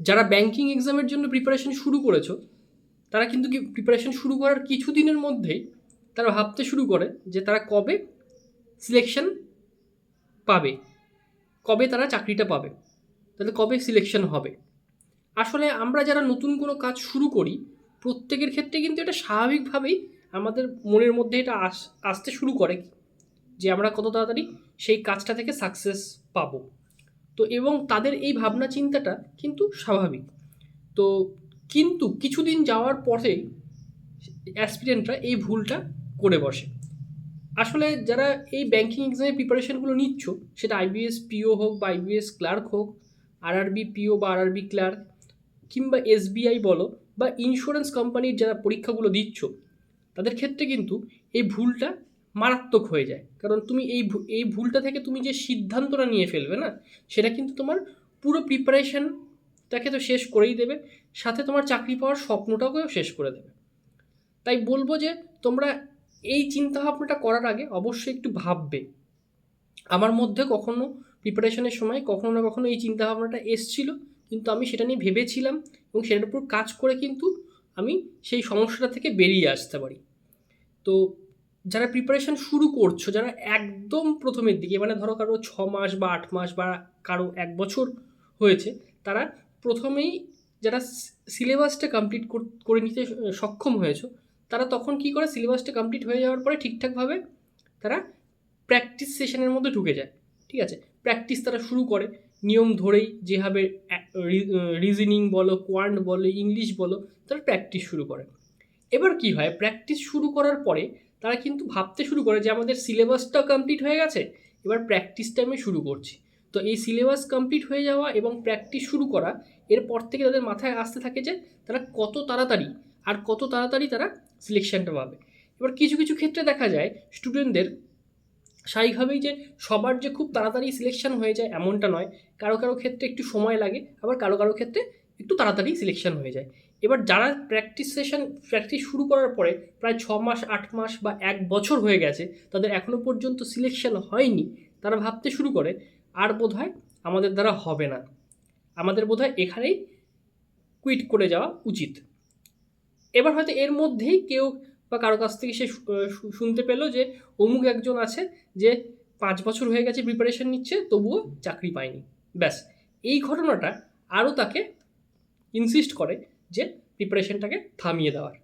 যারা ব্যাংকিং এক্সামের জন্য প্রিপারেশন শুরু করেছ, তারা কিন্তু কি প্রিপারেশন শুরু করার কিছু দিনের মধ্যেই তারা ভাবতে শুরু করে যে তারা কবে সিলেকশন পাবে, কবে তারা চাকরিটা পাবে, তাহলে কবে সিলেকশন হবে। আসলে আমরা যারা নতুন কোনো কাজ শুরু করি, প্রত্যেকের ক্ষেত্রে কিন্তু এটা স্বাভাবিকভাবেই আমাদের মনের মধ্যে এটা আস, আসতে শুরু করে যে আমরা কত তাড়াতাড়ি সেই কাজটা থেকে সাকসেস পাবো। তো এবং তাদের এই ভাবনা চিন্তাটা কিন্তু স্বাভাবিক। তো কিন্তু কিছুদিন যাওয়ার পরেই অ্যাসপিরেন্টরা এই ভুলটা করে বসে। আসলে যারা এই ব্যাংকিং এক্সামের প্রিপারেশনগুলো নিচ্ছ, সেটা আইবিএস পিও হোক বা আইবিএস ক্লার্ক হোক আরআরবি পিও বা আরআরবি ক্লার্ক কিংবা এসবিআই বলো বা ইন্স্যুরেন্স কোম্পানির যারা পরীক্ষাগুলো দিচ্ছ, তাদের ক্ষেত্রে কিন্তু এই ভুলটা মারাত্মক হয়ে যায়। কারণ তুমি এই এই ভুলটা থেকে তুমি যে সিদ্ধান্তটা নিয়ে ফেলবে না, সেটা কিন্তু তোমার পুরো প্রিপারেশনটাকে তো শেষ করেই দেবে, সাথে তোমার চাকরি পাওয়ার স্বপ্নটাকেও শেষ করে দেবে। তাই বলব যে, তোমরা এই চিন্তাভাবনাটা করার আগে অবশ্যই একটু ভাববে। আমার মধ্যে কখনো প্রিপারেশনের সময় কখনো না কখনো এই চিন্তাভাবনাটা এসছিল, কিন্তু আমি সেটা নিয়ে ভেবেছিলাম এবং সেটার উপর কাজ করে কিন্তু আমি সেই সমস্যাটা থেকে বেরিয়ে আসতে পারি। তো যারা প্রিপারেশন শুরু করছ, যারা একদম প্রথমের দিকে মানে ধরো কারও ছ মাস বা আট মাস বা কারও এক বছর হয়েছে, তারা প্রথমেই যারা সিলেবাসটা কমপ্লিট করে নিতে সক্ষম হয়েছো, তারা তখন কি করে সিলেবাসটা কমপ্লিট হয়ে যাওয়ার পরে ঠিকঠাকভাবে তারা প্র্যাকটিস সেশনের মধ্যে ঢুকে যায়, ঠিক আছে? প্র্যাকটিস তারা শুরু করে, নিয়ম ধরেই যেভাবে রিজনিং বলো কোয়ান্ট বলো ইংলিশ বলো, তারা প্র্যাকটিস শুরু করে। এবার কি হয়? প্র্যাকটিস শুরু করার পরে তারা কিন্তু ভাবতে শুরু করে যে আমাদের সিলেবাসটা কমপ্লিট হয়ে গেছে, এবার প্র্যাকটিসটা আমি শুরু করছি। তো এই সিলেবাস কমপ্লিট হয়ে যাওয়া এবং প্র্যাকটিস শুরু করা, এরপর থেকে তাদের মাথায় আসতে থাকে যে তারা কত তাড়াতাড়ি আর কত তাড়াতাড়ি তারা সিলেকশানটা পাবে। এবার কিছু কিছু ক্ষেত্রে দেখা যায় স্টুডেন্টদের স্বাভাবিকভাবেই যে সবার যে খুব তাড়াতাড়ি সিলেকশান হয়ে যায় এমনটা নয়। কারও কারও ক্ষেত্রে একটু সময় লাগে, আবার কারও কারও ক্ষেত্রে একটু তাড়াতাড়ি সিলেকশান হয়ে যায়। এবার যারা প্র্যাকটিস সেশন প্র্যাকটিস শুরু করার পরে প্রায় ছ মাস, আট মাস বা এক বছর হয়ে গেছে, তাদের এখনও পর্যন্ত সিলেকশন হয়নি, তারা ভাবতে শুরু করে, আর বোধ হয় আমাদের দ্বারা হবে না। আমাদের বোধ হয় এখানেই কুইট করে যাওয়া উচিত। এবার হয়তো এর মধ্যেই কেউ বা কারও কাছ থেকে সে শুনতে পেল যে অমুক একজন আছে যে পাঁচ বছর হয়ে গেছে প্রিপারেশন নিচ্ছে, তবুও চাকরি পায়নি। ব্যাস, এই ঘটনাটা আরও তাকে ইনসিস্ট করে যে প্রিপারেশনটাকে থামিয়ে দেওয়ার।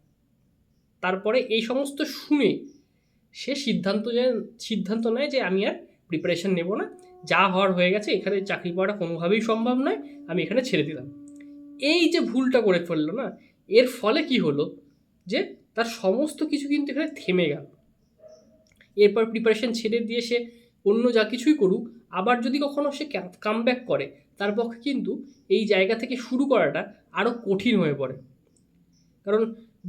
তারপরে এই সমস্ত শুনে সে সিদ্ধান্ত সিদ্ধান্ত নেয় যে, আমি আর প্রিপারেশন নেব না। যা হওয়ার হয়ে গেছে, এখানে চাকরি পাওয়াটা কোনোভাবেই সম্ভব নয়, আমি এখানে ছেড়ে দিলাম। এই যে ভুলটা করে ফেলল না, এর ফলে কি হলো যে, তার সমস্ত কিছু কিন্তু এখানে থেমে গেল। এরপর প্রিপারেশন ছেড়ে দিয়ে সে অন্য যা কিছুই করুক, আবার যদি কখনো সে কাম ব্যাক করে, তার পক্ষে কিন্তু এই জায়গা থেকে শুরু করাটা আরও কঠিন হয়ে পড়ে। কারণ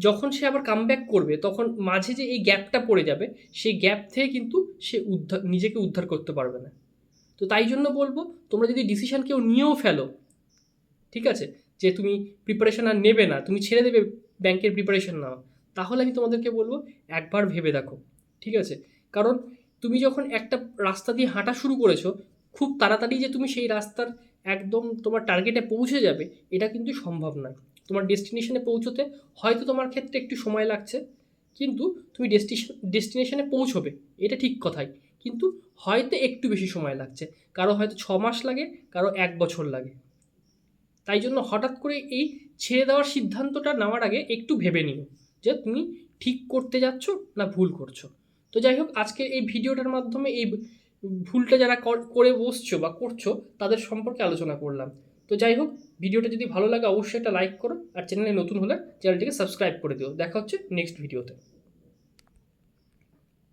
যখন সে আবার কাম ব্যাক করবে, তখন মাঝে যে এই গ্যাপটা পড়ে যাবে, সেই গ্যাপ থেকে কিন্তু সে উদ্ধার নিজেকে উদ্ধার করতে পারবে না। তো তাই জন্য বলব, তোমরা যদি ডিসিশন কেউ নিয়েও ফেলো, ঠিক আছে? যে তুমি প্রিপারেশন আর নেবে না, তুমি ছেড়ে দেবে ব্যাংকের প্রিপারেশন নেওয়া, তাহলে আমি তোমাদেরকে বলব, একবার ভেবে দেখো, ঠিক আছে? কারণ তুমি যখন একটা রাস্তা দিয়ে হাঁটা শুরু করেছ, খুব তাড়াতাড়ি যে তুমি সেই রাস্তার একদম তোমার টার্গেটে পৌঁছে যাবে, এটা কিন্তু সম্ভব নয়। তোমার ডেস্টিনেশনে পৌঁছতে হয়তো তোমার ক্ষেত্রে একটু সময় লাগছে, কিন্তু তুমি ডেস্টিনেশন ডেস্টিনেশনে পৌঁছবে, এটা ঠিক কথাই। কিন্তু হয়তো একটু বেশি সময় লাগছে, কারও হয়তো ছ মাস লাগে, কারও এক বছর লাগে। তাই জন্য হঠাৎ করে এই ছেড়ে দেওয়ার সিদ্ধান্তটা নেওয়ার আগে একটু ভেবে নিও যে তুমি ঠিক করতে যাচ্ছ না ভুল করছ। তো যাই হোক আজকে এই ভিডিওটার মাধ্যমে এই ভুলটা যারা কর- করে বসছো বা করছ, তাদের সম্পর্কে আলোচনা করলাম। তো যাই হোক, ভিডিওটা যদি ভালো লাগে, অবশ্যই একটা লাইক করো, আর চ্যানেলে নতুন হলে চ্যানেলটিকে সাবস্ক্রাইব করে দিও। দেখা হচ্ছে নেক্সট ভিডিওতে।